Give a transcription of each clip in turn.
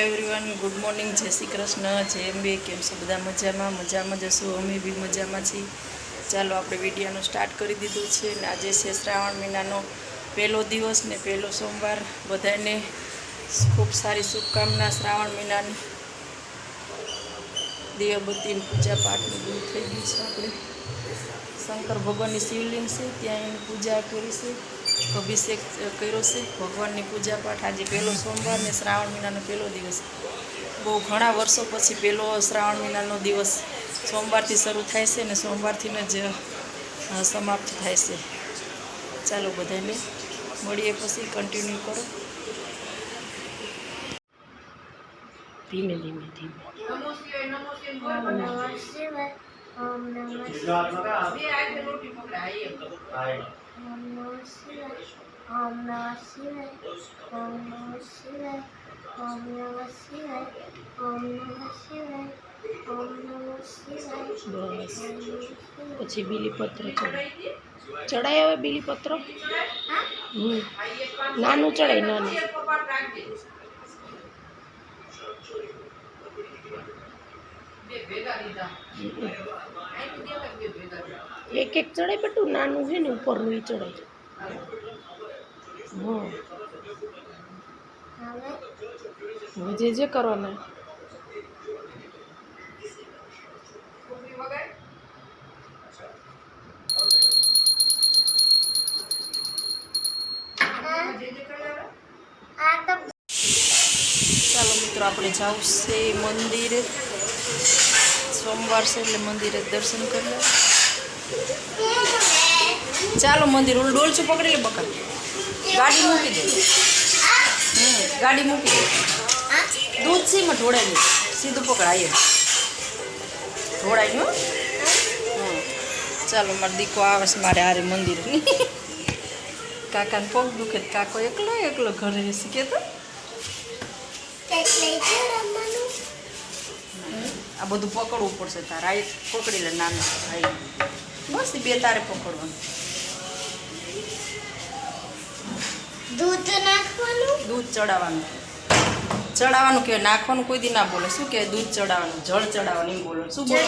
Hello everyone good morning Jai Shri Krishna, જય અંબે, કેમ છો બધા મજામાં? મજામાં જશું, અમે બી મજામાં છીએ. ચાલો આપણે વિડીયોનું સ્ટાર્ટ કરી દીધું છે ને આજે છે શ્રાવણ મહિનાનો પહેલો દિવસ ને પહેલો સોમવાર. બધાને ખૂબ સારી શુભકામના શ્રાવણ મહિનાની. દેવબત્તીની પૂજા પાઠની દૂર થઈ ગયું છે આપણે. શંકર ભગવાનની શિવલિંગ છે, ત્યાં એની પૂજા કરી છે. અભિષેક કર્યો છે. ભગવાનની પૂજા પાઠ આજે પહેલો સોમવાર ને શ્રાવણ મહિનાનો પહેલો દિવસ. બહુ ઘણા વર્ષો પછી પહેલો શ્રાવણ મહિનાનો દિવસ સોમવારથી શરૂ થાય છે ને સોમવારથી જ સમાપ્ત થાય છે. ચાલો બધાને મળીએ પછી કન્ટિન્યુ કરો. ધીમે ધીમે ધીમે. ઓમ નમઃ શિવાય ઓમ નમઃ બસ પછી બીલીપત્ર ચડાય ચડાય હવે બીલીપત્ર હમ. નાનું ચડાય નાનું. એક એક ચડાય બટું નાનું છે ને ઉપરનું એ ચડાય હા. જે જે કરવાના. આ ચાલો મિત્રો આપણે જવું છે મંદિરે. સોમવાર છે એટલે મંદિરે દર્શન કરી ચાલો મંદિર ઓલું ડોલચું પકડી લે બકા. ગાડી મૂકી દે. હમ, ગાડી મૂકી દે. દૂધ છે એમાં ઢોળાય સીધું પકડાય ઢોળાયું ચાલો, મારો દીકો આવે છે મારે હારે મંદિર. કાકાને પગ દુખે કાકો એકલો એકલો ઘરે શીખે તો કંઈક લઈ જાઓ રમવાનું આ બધું પકડવું પડશે તારે. આ એક પકડી લે નાનું ભાઈ. બસ બે તારે પકડવાનું. દૂધ નાખવાનું? દૂધ ચડાવવાનું. ચડાવવાનું કે નાખવાનું કોઈ દી ના બોલે. શું કહેવાય દૂધ ચડાવવાનું? જળ ચડાવવાનું એમ બોલો. શું બોલો?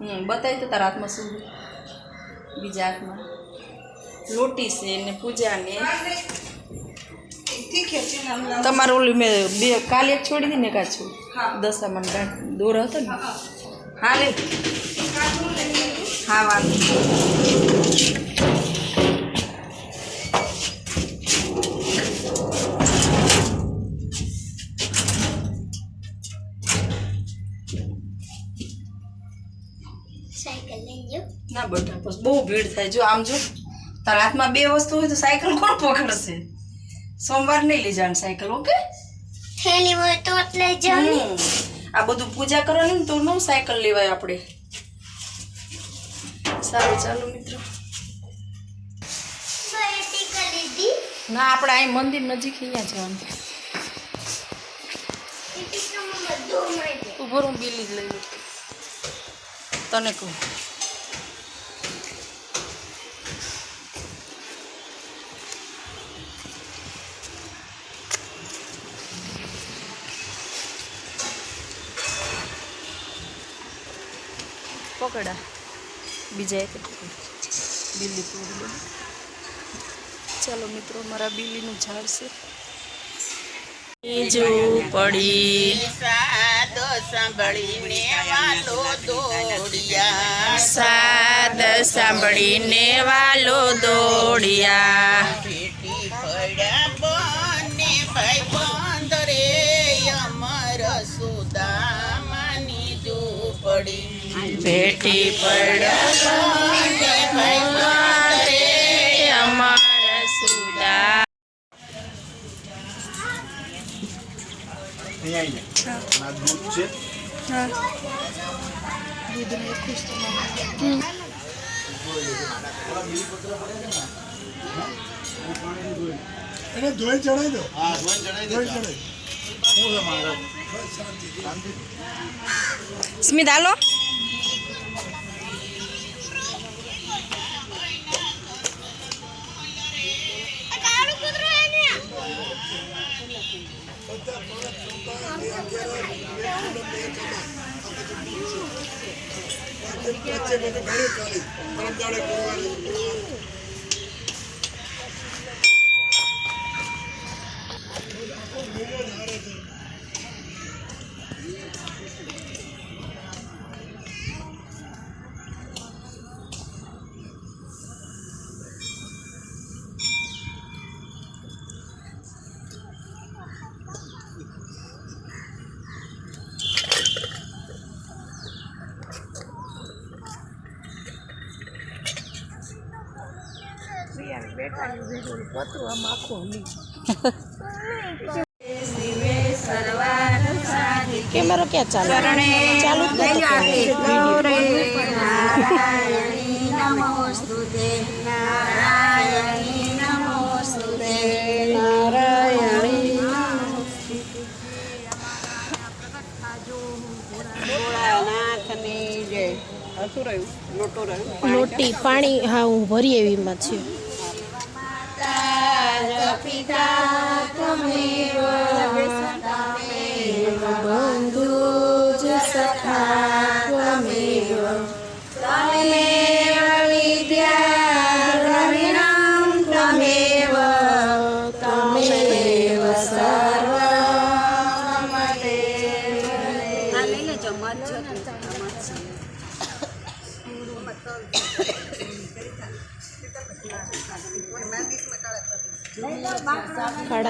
હમ બતાવી તો તારા હાથમાં શું બીજા હાથમાં. લોટી છે ને પૂજા ને તમારું ઓલી મેં બે કાલે એક છોડી હતી ને કાં છું દશામાં ગાંઠ દોર હતો ને હા લે હા વાંધો નહીં. સાયકલ લઈ જાઓ ના બેટા બસ બહુ ભીડ થાય જો આમ જો તારા હાથમાં બે વસ્તુ હોય તો સાયકલ કોણ પકડશે સોમવાર નહીં લઈ જવાનું સાયકલ ઓકે થેલી હોય તો જ લઈ જાઉં આ બધું પૂજા કરવાની ને તો નો સાયકલ લેવાય આપણે. સારું ચાલો મિત્રો. ના આપણે અહીં મંદિર નજીક અહીંયા જવાનું. ઊભો હું બિલી જ લઈ લઉં. તને કહું. પકડા. બીજા એક બિલ્લી તોડી લે. ચાલો મિત્રો મારા બિલ્લીનું ઝાડ છે. બીજું પડી. સાદો સાંભળીને વાલો દોડિયા. સાદ સાંભળીને વાલો દોડિયા. છે એને ધોઈ ચડાવી દો. હા ધોઈને ચડાવી શું છે મારે? સ્મિત હાલો. વચ્ચે બધું ઘણી કાઢી પરમ દાડે કરવાની કેમેરો ક્યાં ચાલુ? ચાલુ જ લોટી પાણી હા હું ભરી એવીમાં છે. બંધુ જ સખા ત્વમેવ ત્વમેવ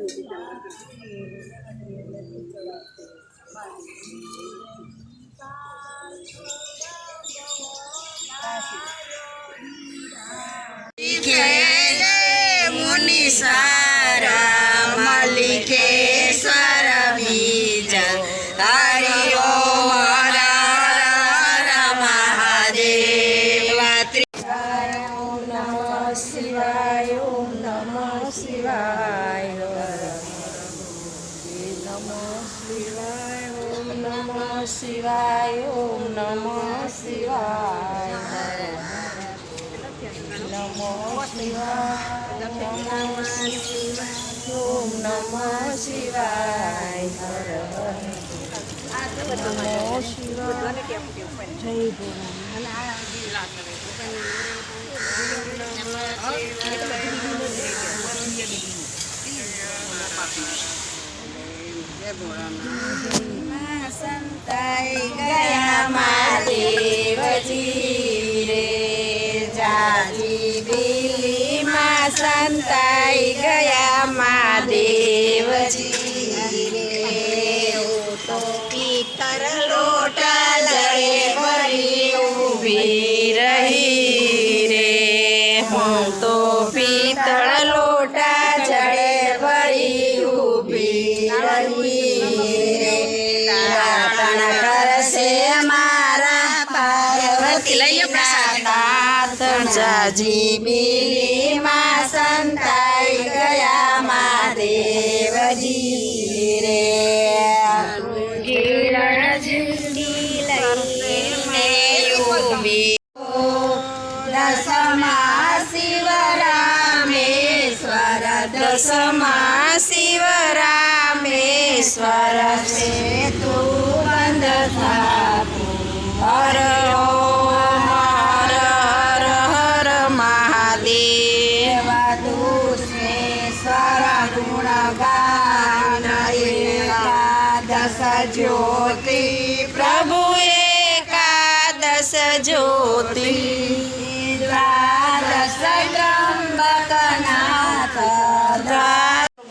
ันนี้ที่จะมาที่นี่ શિવાય, ઓમ નમઃ શિવાય. નમઃ શિવાય નમઃ શિવાય ઓમ નમઃ શિવાય, હર હર. નમઃ શિવાય. જય ભોળાનાથ. સંતાઈ ગયા મહાદેવજી રે. જાજી બિલીમાં સંતાઈ ગયા મહાદેવજી જાજી બિલીમાં સંતાઈ ગયા મહાદેવજી એકાદશ જ્યોતિ દ્વાદશ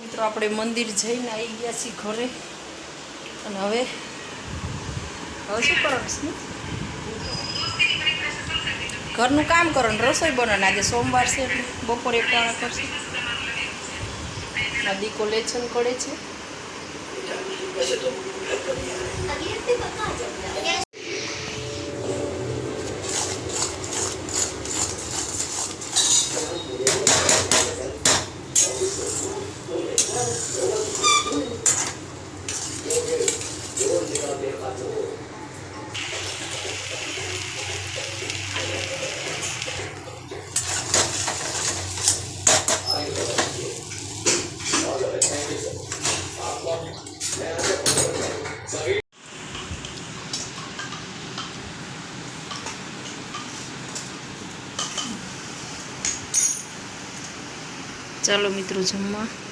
મિત્રો આપણે મંદિર જઈને આવી ગયા છીએ ઘરે. અને હવે હવે શું કરવાનું ઘરનું કામ કરો ને રસોઈ બનાવવાની. આજે સોમવાર છે એટલે બપોરે એક ટાણા કરશે આ દીકો લેછન કરે છે. ચાલો મિત્રો જમવા.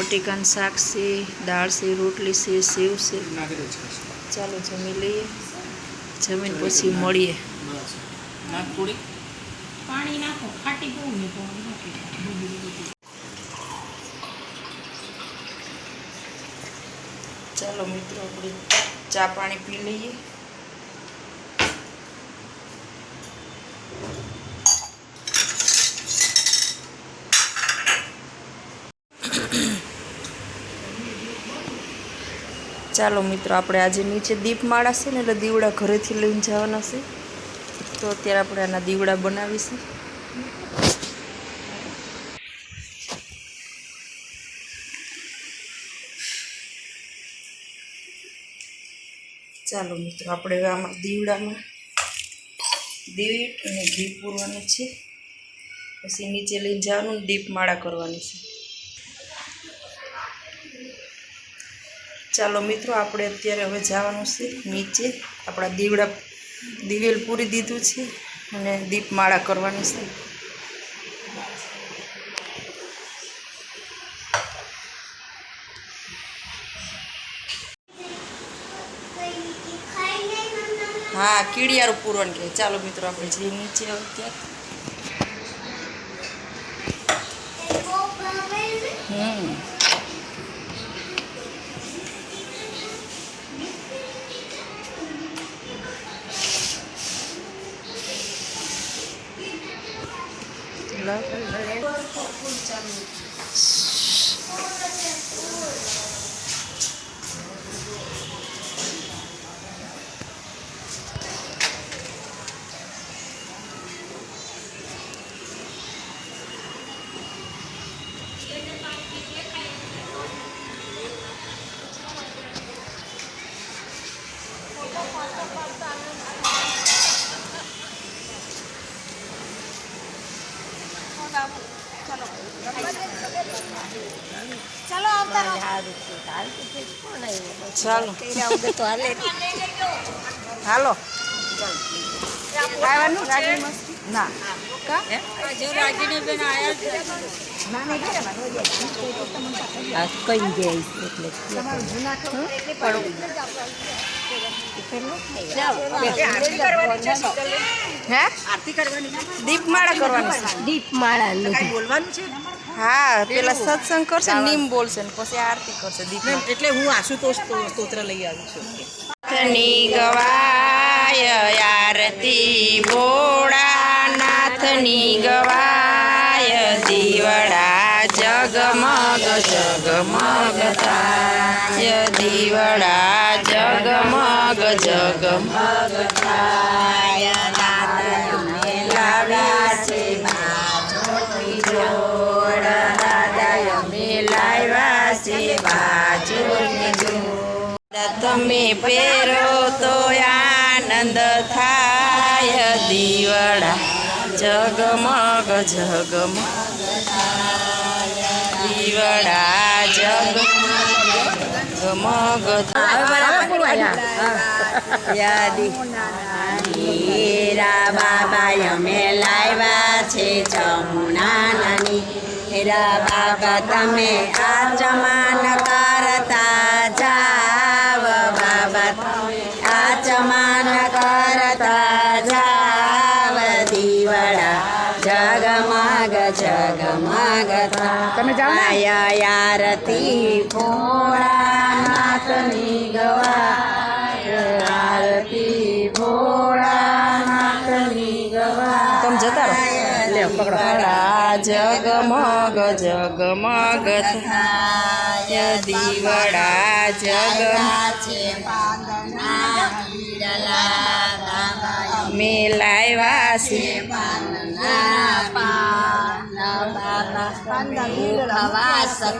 બટેકાનું શાક છે દાળ છે રોટલી છે સેવ છે ચાલો જમી લઈએ. જમીન પછી મળીએ. ચાલો મિત્રો આપણે ચા પાણી પી લઈએ. ચાલો મિત્રો, આપણે આજે નીચે દીપમાળા છે ને, એટલે દીવડા ઘરેથી લઈને જવાના છે. તો અત્યારે આપણે આના દીવડા બનાવીશું. ચાલો મિત્રો, આપણે આમાં દીવડામાં દીવીટ અને ઘી પૂરવાનું છે. પછી નીચે લઈને જવાનું દીપમાળા કરવાની છે. ચાલો મિત્રો, આપણે અત્યારે હવે જવાનું છે નીચે. આપણા દીવડા દિવેલ પૂરી દીધું છે અને દીપમાળા કરવાની છે. હા, કીડિયારું પૂરણ કે. ચાલો મિત્રો, આપણે જઈએ નીચે હવે ચાલો. હાલો આવવાનું રાગી મસ્તી. ના. કા હે? દીપમાળા કરવાની દીપમાળા. બોલવાનું છે? હા પેલા સત્સંગ કરશે નીમ બોલશે ને પછી આરતી કરશે દીકરી એટલે હું આશુતોષ સ્તો- સ્તોત્ર લઈ આવી છું નાથની ગવાય આરતી ભોળાનાથની ગવાય દીવડા જગમગ જગમગ થાય. દીવડા જગમગ જગમગ તમે પહેરો તો આનંદ થાય દીવડા જગમગ જગમગ દીવડા જગમગ. હીરા બાબા અમે લાવ્યા છે જમુના નાની. હીરા બાબા તમે આ ચમાન કરતા જાવ બાબા. આ ચમાન કરતા જાવ દીવડા. જગમગ જગમગ તમે આયા આરતી ભોળાનાથની જગમગ જગમગ થાય દીવડા જગ મેલાયવા છે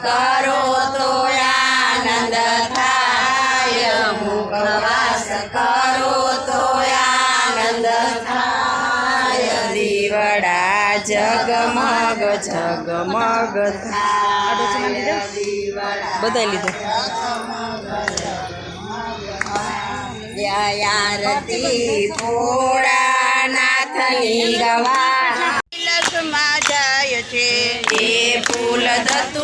કરો તો આનંદ થાય. મુખવાસ કરો તો આનંદ થાય. દીવડા જગમગ જગમગ. બધા લીધો. ભોળાનાથની ગવા કૈલાસમાં જાય છે. એ ફૂલ ધતુરના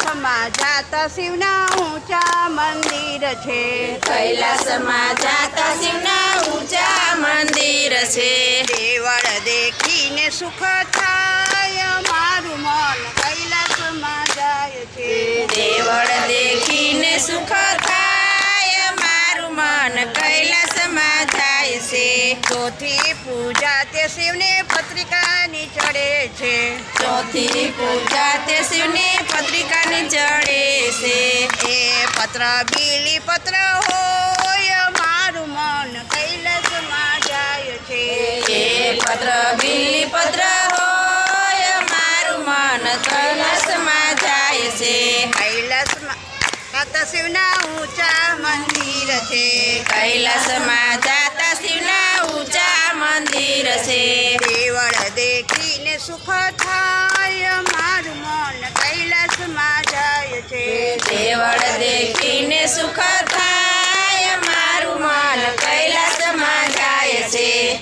કૈલાસમાં જાતા શિવના ઊંચા મંદિર છે. કૈલાસમાં જાતા શિવના ઊંચા મંદિર છે. દેવળ દેખીને સુખ થાય મારું મન કૈલાસમાં જાય છે. દેવળ દેખીને સુખ થાય મારું મન કૈલાસમાં જાય છે. ચોથી પૂજા તે શિવને પત્રિકાની ચડે છે. ચોથી પૂજા તે શિવની પત્રિકાની ચડે છે. એ પત્ર બીલી પત્ર હોય મારું મન કૈલાસમાં જાય છે. એ પત્ર બીલી પત્ર હોય મારું મન કૈલાસમાં શિવના ઊંચા મંદિર છે. કૈલાસમાં જાતા શિવના ઊંચા મંદિર છે. દેવળ દેખીને સુખ થાય મારું મન કૈલાસમાં જાય છે. દેવળ દેખીને સુખ થાય મારું મન કૈલાસમાં જાય છે.